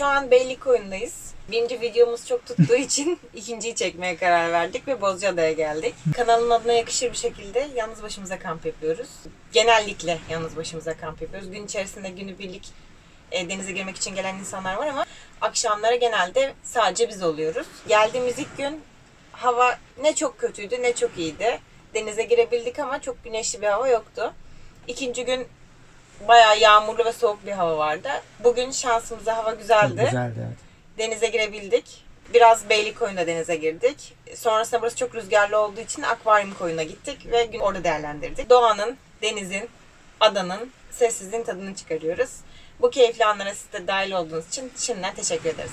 Şu an Beylikkoyun'dayız. Birinci videomuz çok tuttuğu için ikinciyi çekmeye karar verdik ve Bozcaada'ya geldik. Kanalın adına yakışır bir şekilde yalnız başımıza kamp yapıyoruz. Genellikle yalnız başımıza kamp yapıyoruz. Gün içerisinde günübirlik e, denize girmek için gelen insanlar var ama akşamlara genelde sadece biz oluyoruz. Geldiğimiz ilk gün hava ne çok kötüydü ne çok iyiydi. Denize girebildik ama çok güneşli bir hava yoktu. İkinci gün bayağı yağmurlu ve soğuk bir hava vardı. Bugün şansımıza hava güzeldi. Güzeldi evet. Denize girebildik. Biraz Beylikkoyun'da denize girdik. Sonrasında burası çok rüzgarlı olduğu için akvaryum koyuna gittik ve gün orada değerlendirdik. Doğanın, denizin, adanın, sessizliğin tadını çıkarıyoruz. Bu keyifli anlara siz de dahil olduğunuz için şimdiden teşekkür ederiz.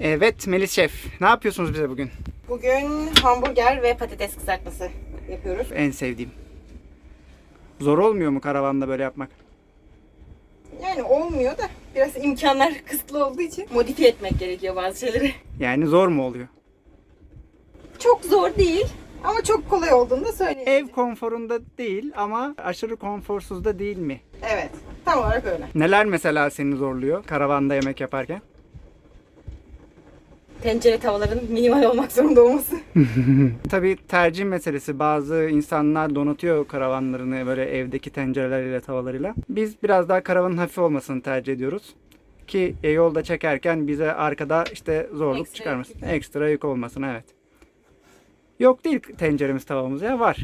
Evet Melis Şef, ne yapıyorsunuz bize bugün? Bugün hamburger ve patates kızartması yapıyoruz. En sevdiğim. Zor olmuyor mu karavanda böyle yapmak? Yani olmuyor da biraz imkanlar kısıtlı olduğu için modifiye etmek gerekiyor bazı şeyleri. Yani zor mu oluyor? Çok zor değil ama çok kolay olduğunu da söyleyeyim. Ev konforunda değil ama aşırı konforsuz da değil mi? Evet, tam olarak öyle. Neler mesela seni zorluyor karavanda yemek yaparken? Tencere tavaların minimal olmak zorunda olması. Tabii tercih meselesi. Bazı insanlar donatıyor karavanlarını böyle evdeki tencereleriyle, tavalarıyla. Biz biraz daha karavanın hafif olmasını tercih ediyoruz. Ki e, yolda çekerken bize arkada işte zorluk Ekstra çıkarmasın. yük. Ekstra yük olmasın evet. Yok değil tenceremiz tavamız ya var.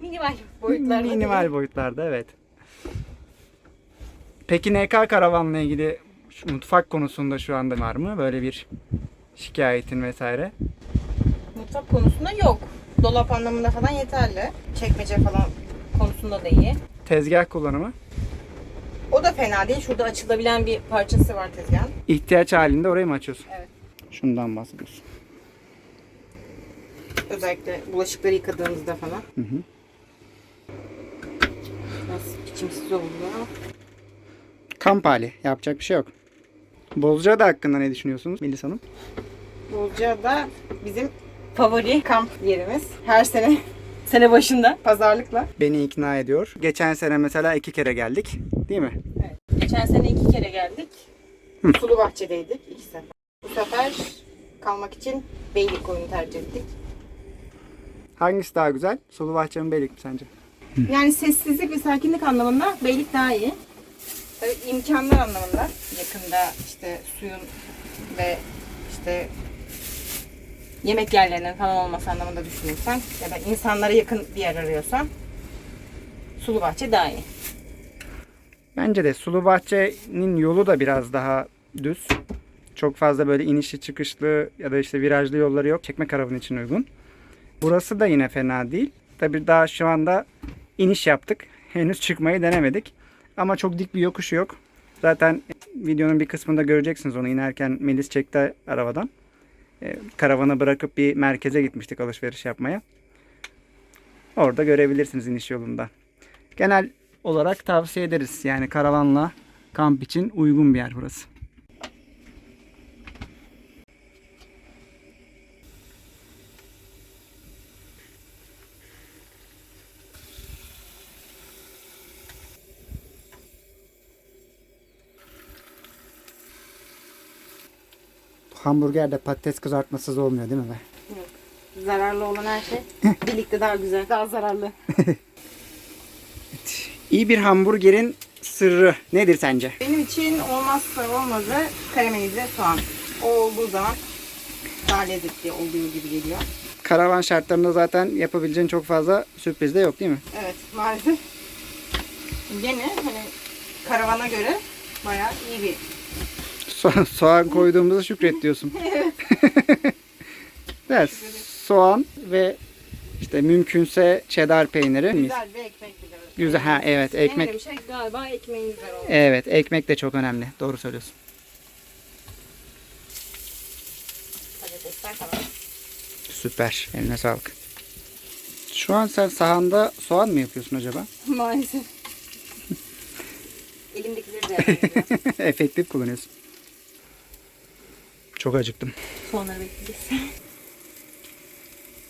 Minimal boyutlarda. Minimal değil. boyutlarda evet. Peki NK karavanla ilgili şu mutfak konusunda şu anda var mı böyle bir şikayetin vesaire? Mutfak konusunda yok. Dolap anlamında falan yeterli. Çekmece falan konusunda da iyi. Tezgah kullanımı? O da fena değil. Şurada açılabilen bir parçası var tezgahın. İhtiyaç halinde orayı mı açıyorsun? Evet. Şundan bahsediyorsun. Özellikle bulaşıkları yıkadığımızda falan. Hı hı. Biraz biçimsiz oluyor ama. Kamp hali. Yapacak bir şey yok. Bozcaada hakkında ne düşünüyorsunuz Melis Hanım? Bozcaada bizim favori kamp yerimiz. Her sene sene başında pazarlıkla. Beni ikna ediyor. Geçen sene mesela iki kere geldik. Değil mi? Evet. Geçen sene iki kere geldik. Sulu Bahçe'deydik iki sefer. Bu sefer kalmak için Beylikkoyun'u tercih ettik. Hangisi daha güzel? Sulu Bahçe mi Beylik mi sence? Yani sessizlik ve sakinlik anlamında Beylik daha iyi. Tabii imkanlar anlamında yakında işte suyun ve işte yemek yerlerinin falan olması anlamında düşünürsen ya da insanlara yakın bir yer arıyorsan Sulu Bahçe daha iyi. Bence de Sulu Bahçe'nin yolu da biraz daha düz. Çok fazla böyle inişli çıkışlı ya da işte virajlı yolları yok. Çekme karavan için uygun. Burası da yine fena değil. Tabii daha şu anda iniş yaptık. Henüz çıkmayı denemedik. Ama çok dik bir yokuşu yok. Zaten videonun bir kısmında göreceksiniz onu inerken Melis çekti arabadan. Ee, Karavanı bırakıp bir merkeze gitmiştik alışveriş yapmaya. Orada görebilirsiniz iniş yolunda. Genel olarak tavsiye ederiz. Yani karavanla kamp için uygun bir yer burası. Hamburgerde patates kızartmasız olmuyor değil mi be? Zararlı olan her şey birlikte daha güzel, daha zararlı. İyi bir hamburgerin sırrı nedir sence? Benim için olmazsa olmazı karamelize soğan. O olduğu zaman daha lezzetli oluyor gibi geliyor. Karavan şartlarında zaten yapabileceğin çok fazla sürpriz de yok değil mi? Evet maalesef. Gene hani karavana göre bayağı iyi bir so soğan koyduğumuza şükret diyorsun. evet. evet. Soğan ve işte mümkünse cheddar peyniri. Güzel bir ekmek bile. Güzel ha evet ekmek. En önemli şey galiba ekmeğin güzel olması. Evet ekmek de çok önemli. Doğru söylüyorsun. Süper. Eline sağlık. Şu an sen sahanda soğan mı yapıyorsun acaba? Maalesef. Elimdekileri de Efektif kullanıyorsun. Çok acıktım. Sonları bekleyeceğiz.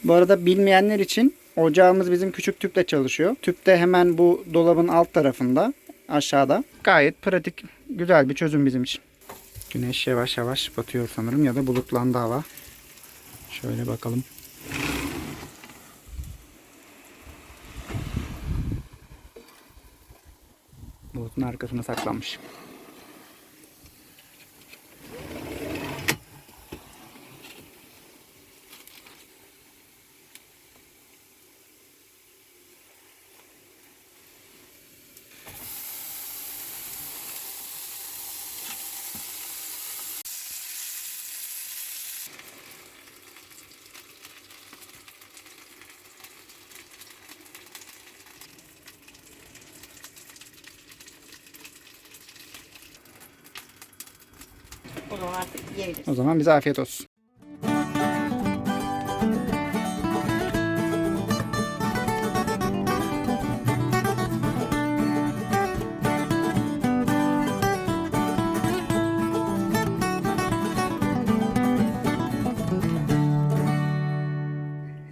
Bu arada bilmeyenler için ocağımız bizim küçük tüple çalışıyor. Tüpte hemen bu dolabın alt tarafında aşağıda. Gayet pratik, güzel bir çözüm bizim için. Güneş yavaş yavaş batıyor sanırım ya da bulutlandı hava. Şöyle bakalım. Bulutun arkasına saklanmış. O zaman yiyebiliriz. O zaman bize afiyet olsun.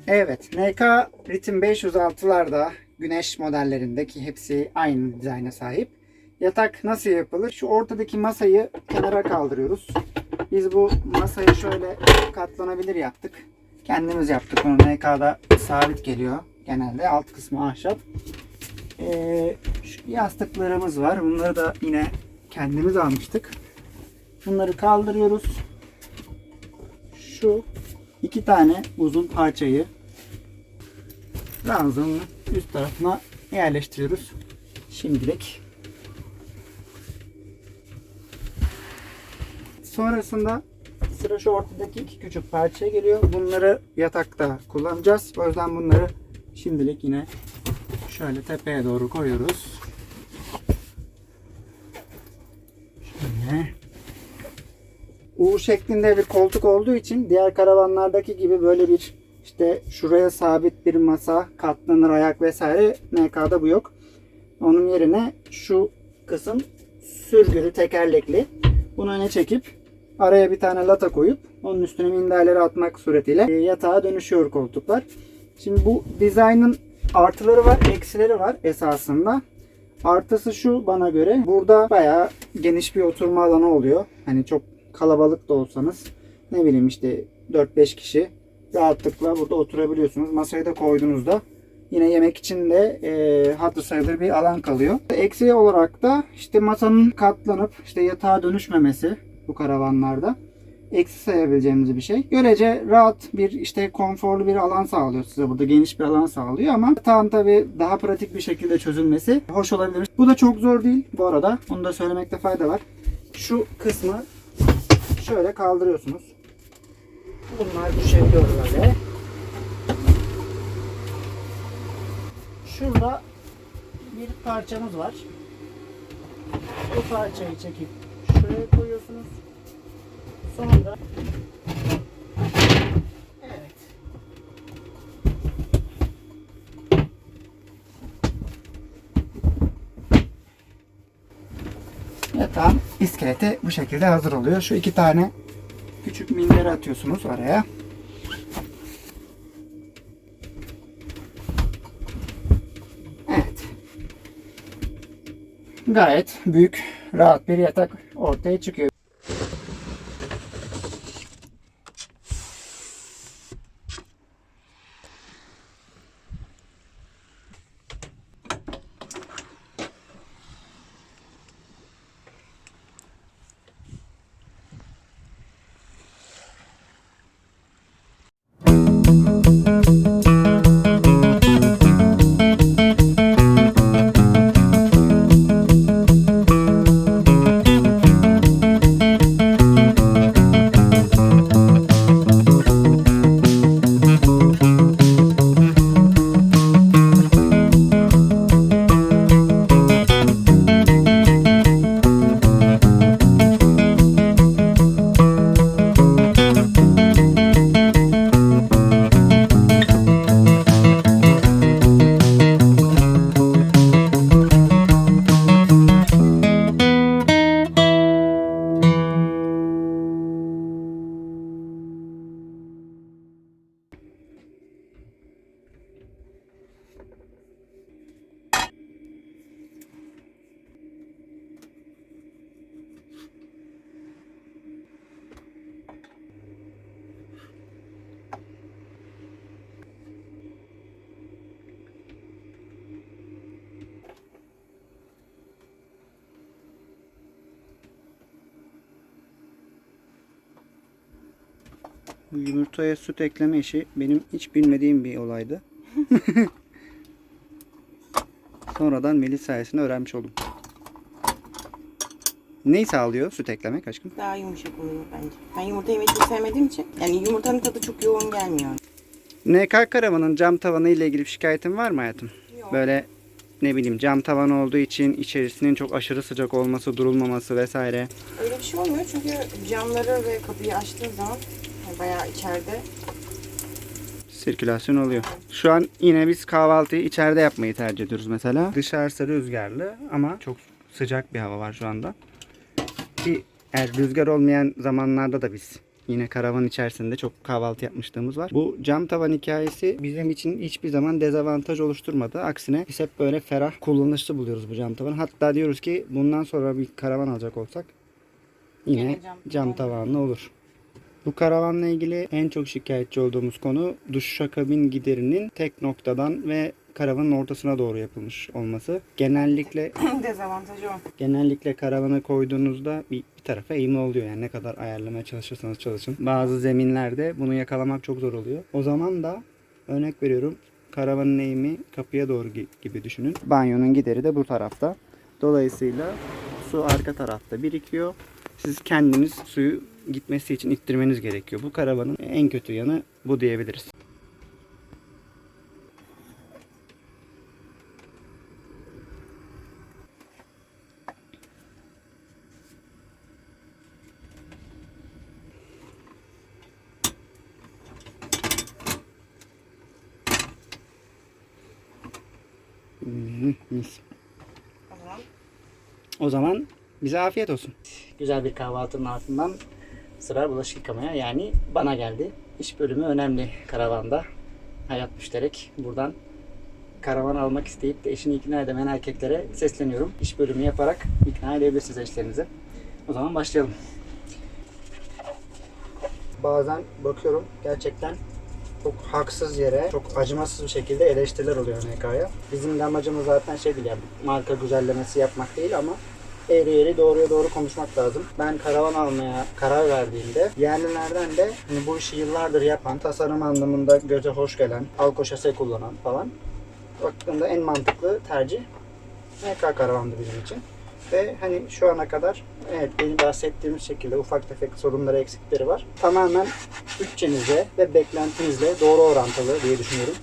Evet, NK Ritim 506'larda güneş modellerindeki hepsi aynı dizayna sahip. Yatak nasıl yapılır? Şu ortadaki masayı kenara kaldırıyoruz. Biz bu masayı şöyle katlanabilir yaptık. Kendimiz yaptık onu. NK'da sabit geliyor genelde. Alt kısmı ahşap. Ee, şu yastıklarımız var. Bunları da yine kendimiz almıştık. Bunları kaldırıyoruz. Şu iki tane uzun parçayı ranzanın üst tarafına yerleştiriyoruz. Şimdilik Sonrasında sıra şu ortadaki iki küçük parçaya geliyor. Bunları yatakta kullanacağız. O yüzden bunları şimdilik yine şöyle tepeye doğru koyuyoruz. Şöyle. U şeklinde bir koltuk olduğu için diğer karavanlardaki gibi böyle bir işte şuraya sabit bir masa, katlanır ayak vesaire NK'da bu yok. Onun yerine şu kısım sürgülü tekerlekli. Bunu öne çekip araya bir tane lata koyup onun üstüne minderleri atmak suretiyle e, yatağa dönüşüyor koltuklar. Şimdi bu dizaynın artıları var, eksileri var esasında. Artısı şu bana göre. Burada bayağı geniş bir oturma alanı oluyor. Hani çok kalabalık da olsanız ne bileyim işte 4-5 kişi rahatlıkla burada oturabiliyorsunuz. Masayı da koyduğunuzda yine yemek için de e, hatır sayılır bir alan kalıyor. Eksiği olarak da işte masanın katlanıp işte yatağa dönüşmemesi bu karavanlarda eksi sayabileceğimiz bir şey. Görece rahat bir işte konforlu bir alan sağlıyor size burada geniş bir alan sağlıyor ama tam tabi daha pratik bir şekilde çözülmesi hoş olabilir. Bu da çok zor değil bu arada. Onu da söylemekte fayda var. Şu kısmı şöyle kaldırıyorsunuz. Bunlar düşebiliyor böyle. Şurada bir parçamız var. Bu parçayı çekip şuraya koyuyorsunuz. Sonra evet. Yatağın iskeleti bu şekilde hazır oluyor. Şu iki tane küçük minderi atıyorsunuz araya. Evet. Gayet büyük, rahat bir yatak ortaya çıkıyor. Bu yumurtaya süt ekleme işi benim hiç bilmediğim bir olaydı. Sonradan Melih sayesinde öğrenmiş oldum. Neyi sağlıyor süt eklemek aşkım? Daha yumuşak oluyor bence. Ben yumurta yemeyi çok sevmediğim için. Yani yumurtanın tadı çok yoğun gelmiyor. NK karavanın cam tavanı ile ilgili bir şikayetin var mı hayatım? Yok. Böyle ne bileyim cam tavan olduğu için içerisinin çok aşırı sıcak olması, durulmaması vesaire. Öyle bir şey olmuyor çünkü camları ve kapıyı açtığın zaman bayağı içeride sirkülasyon oluyor. Şu an yine biz kahvaltıyı içeride yapmayı tercih ediyoruz mesela. Dışarısı rüzgarlı ama çok sıcak bir hava var şu anda. Ki eğer rüzgar olmayan zamanlarda da biz yine karavan içerisinde çok kahvaltı yapmışlığımız var. Bu cam tavan hikayesi bizim için hiçbir zaman dezavantaj oluşturmadı. Aksine biz hep böyle ferah kullanışlı buluyoruz bu cam tavanı. Hatta diyoruz ki bundan sonra bir karavan alacak olsak yine Yine cam cam tavan. tavanlı olur. Bu karavanla ilgili en çok şikayetçi olduğumuz konu duşakabin giderinin tek noktadan ve karavanın ortasına doğru yapılmış olması. Genellikle dezavantajı o. genellikle karavana koyduğunuzda bir, bir tarafa eğimli oluyor. Yani ne kadar ayarlamaya çalışırsanız çalışın. Bazı zeminlerde bunu yakalamak çok zor oluyor. O zaman da örnek veriyorum karavanın eğimi kapıya doğru gi- gibi düşünün. Banyonun gideri de bu tarafta. Dolayısıyla su arka tarafta birikiyor. Siz kendiniz suyu gitmesi için ittirmeniz gerekiyor. Bu karavanın en kötü yanı bu diyebiliriz. Mis. O zaman O zaman bize afiyet olsun. Güzel bir kahvaltının ardından sıra bulaşık yıkamaya yani bana geldi. İş bölümü önemli karavanda. Hayat müşterek. Buradan karavan almak isteyip de eşini ikna edemeyen erkeklere sesleniyorum. İş bölümü yaparak ikna edebilirsiniz eşlerinizi. O zaman başlayalım. Bazen bakıyorum gerçekten çok haksız yere, çok acımasız bir şekilde eleştiriler oluyor NK'ya. Bizim amacımız zaten şey değil yani marka güzellemesi yapmak değil ama eğri eğri doğruya doğru konuşmak lazım. Ben karavan almaya karar verdiğimde yerlilerden de hani bu işi yıllardır yapan, tasarım anlamında göze hoş gelen, alko şase kullanan falan baktığımda en mantıklı tercih NK karavandı bizim için. Ve hani şu ana kadar evet benim bahsettiğimiz şekilde ufak tefek sorunları eksikleri var. Tamamen bütçenizle ve beklentinizle doğru orantılı diye düşünüyorum.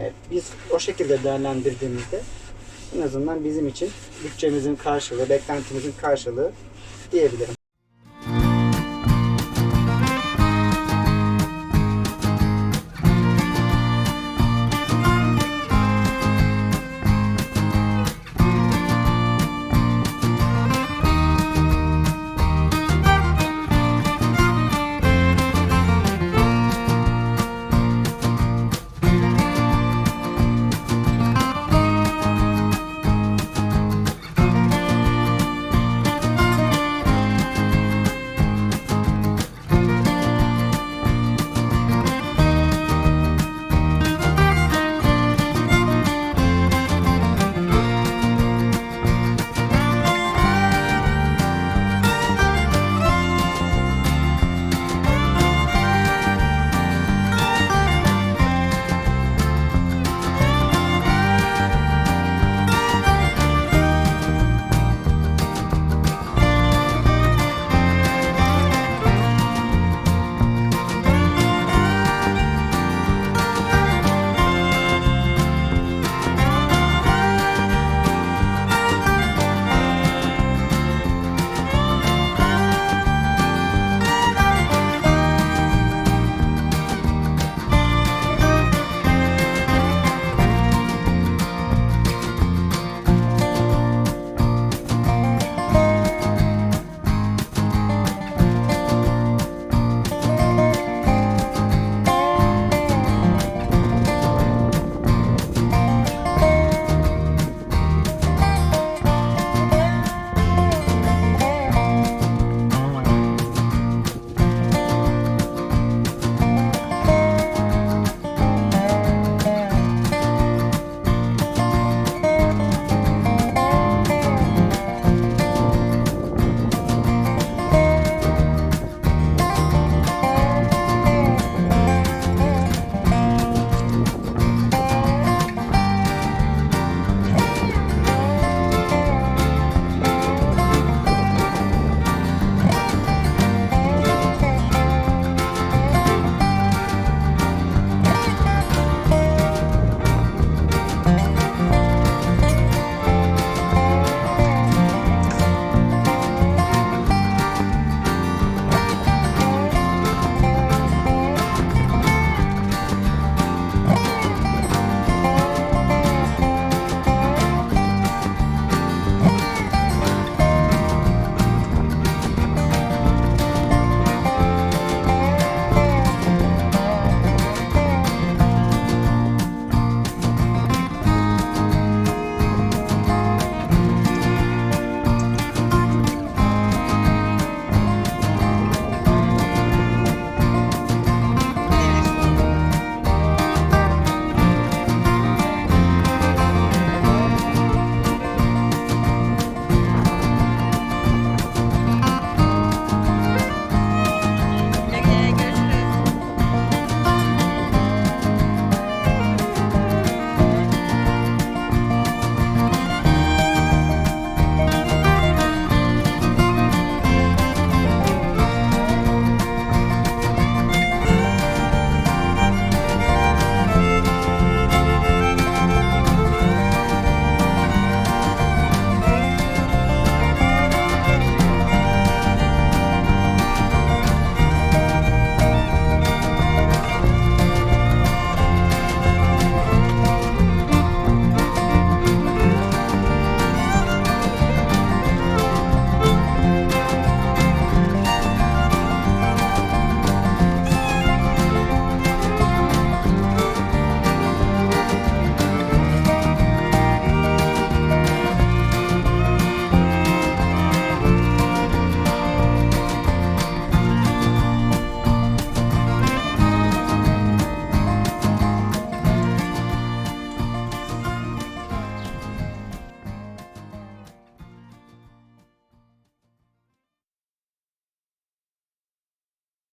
Evet, biz o şekilde değerlendirdiğimizde en azından bizim için bütçemizin karşılığı, beklentimizin karşılığı diyebilirim.